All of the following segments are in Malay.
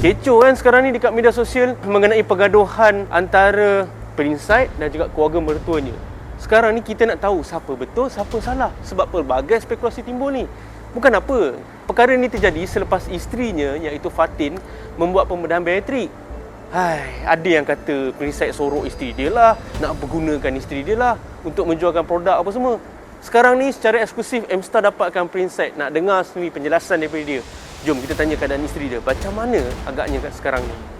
Kecoh kan sekarang ni dekat media sosial mengenai pergaduhan antara Prince dan juga keluarga mertuanya. Sekarang ni kita nak tahu siapa betul, siapa salah. Sebab pelbagai spekulasi timbul ni. Bukan apa. Perkara ni terjadi selepas isterinya iaitu Fatin membuat pembedahan bariatrik. Hai, ada yang kata Prince sorok isteri dia lah, nak pergunakan isteri dia lah untuk menjualkan produk apa semua. Sekarang ni secara eksklusif M-Star dapatkan Prince nak dengar sendiri penjelasan daripada dia. Jom kita tanya keadaan isteri dia. Macam mana agaknya kat sekarang ni?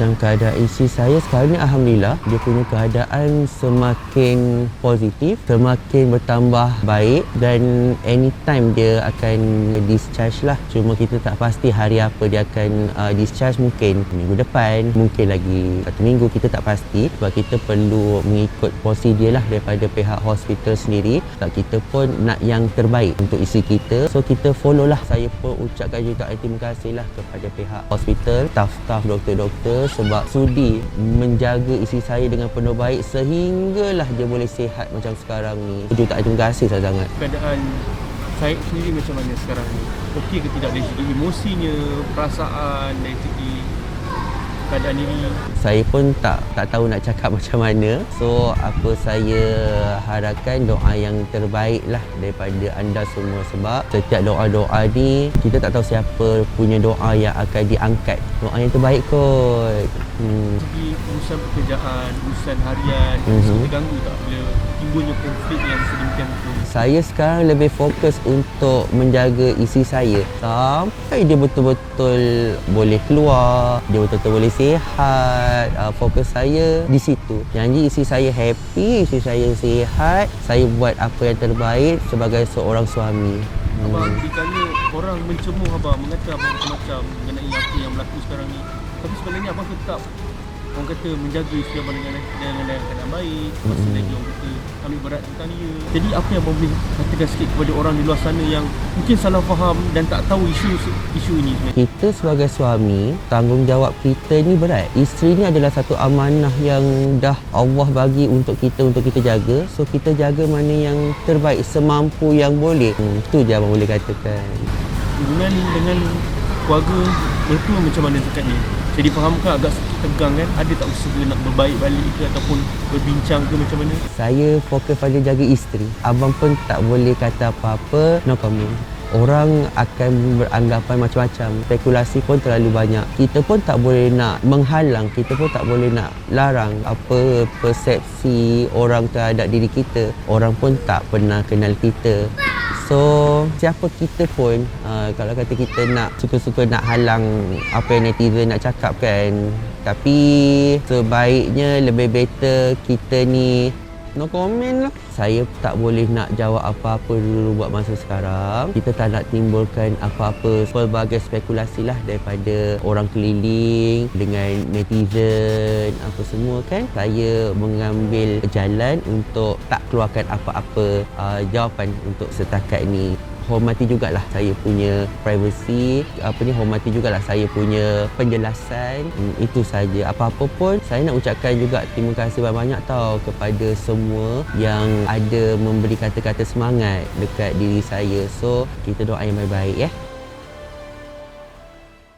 Macam keadaan isteri saya sekarang ni Alhamdulillah dia punya keadaan semakin positif, semakin bertambah baik dan anytime dia akan discharge lah. Cuma kita tak pasti hari apa dia akan uh, discharge mungkin minggu depan, mungkin lagi satu minggu kita tak pasti sebab kita perlu mengikut prosedur lah daripada pihak hospital sendiri. Sebab kita pun nak yang terbaik untuk isteri kita. So kita follow lah. Saya pun ucapkan juga terima kasih lah kepada pihak hospital, staff-staff doktor-doktor sebab sudi menjaga isteri saya dengan penuh baik sehinggalah dia boleh sihat macam sekarang ni. Ucapkan terima kasih sangat. Keadaan saya sendiri macam mana sekarang ni? Okey ke tidak dari segi emosinya, perasaan, dari segi keadaan ini? Saya pun tak tak tahu nak cakap macam mana. So apa saya harapkan doa yang terbaik lah daripada anda semua sebab setiap doa-doa ni kita tak tahu siapa punya doa yang akan diangkat. Doa yang terbaik kot. Hmm. Segi urusan pekerjaan, urusan harian, Mhm. mm-hmm. terganggu tak bila timbulnya konflik yang sedemikian itu? Saya sekarang lebih fokus untuk menjaga isi saya sampai dia betul-betul boleh keluar, dia betul-betul boleh sihat. Uh, fokus saya di situ. Janji isi saya happy, isi saya sihat, saya buat apa yang terbaik sebagai seorang suami. Abang dikala orang mencemooh abang, mengata abang macam-macam mengenai apa yang berlaku sekarang ni. Tapi sebenarnya abang tetap orang kata menjaga isteri abang dengan dengan dengan keadaan baik. Masih Mm-mm. lagi orang kata ambil berat tentang dia. Jadi apa yang boleh katakan sikit kepada orang di luar sana yang mungkin salah faham dan tak tahu isu isu ini sebenarnya? Kita sebagai suami, tanggungjawab kita ni berat. Isteri ni adalah satu amanah yang dah Allah bagi untuk kita untuk kita jaga. So kita jaga mana yang terbaik semampu yang boleh. Hmm, itu je abang boleh katakan. Hubungan dengan keluarga mertua macam mana dekat ni? Jadi fahamkan agak sedikit tegang kan? Ada tak usaha nak berbaik balik ke ataupun berbincang ke macam mana? Saya fokus pada jaga isteri. Abang pun tak boleh kata apa-apa. No comment. Orang akan beranggapan macam-macam. Spekulasi pun terlalu banyak. Kita pun tak boleh nak menghalang. Kita pun tak boleh nak larang apa persepsi orang terhadap diri kita. Orang pun tak pernah kenal kita. So, siapa kita pun uh, kalau kata kita nak suka-suka nak halang apa yang netizen nak cakap kan. Tapi sebaiknya lebih better kita ni no comment lah. Saya tak boleh nak jawab apa-apa dulu buat masa sekarang. Kita tak nak timbulkan apa-apa pelbagai spekulasi lah daripada orang keliling dengan netizen apa semua kan. Saya mengambil jalan untuk tak keluarkan apa-apa uh, jawapan untuk setakat ni hormati jugalah saya punya privacy apa ni hormati jugalah saya punya penjelasan. Hmm, itu saja. Apa-apa pun saya nak ucapkan juga terima kasih banyak-banyak tau kepada semua yang ada memberi kata-kata semangat dekat diri saya. So kita doa yang baik-baik ya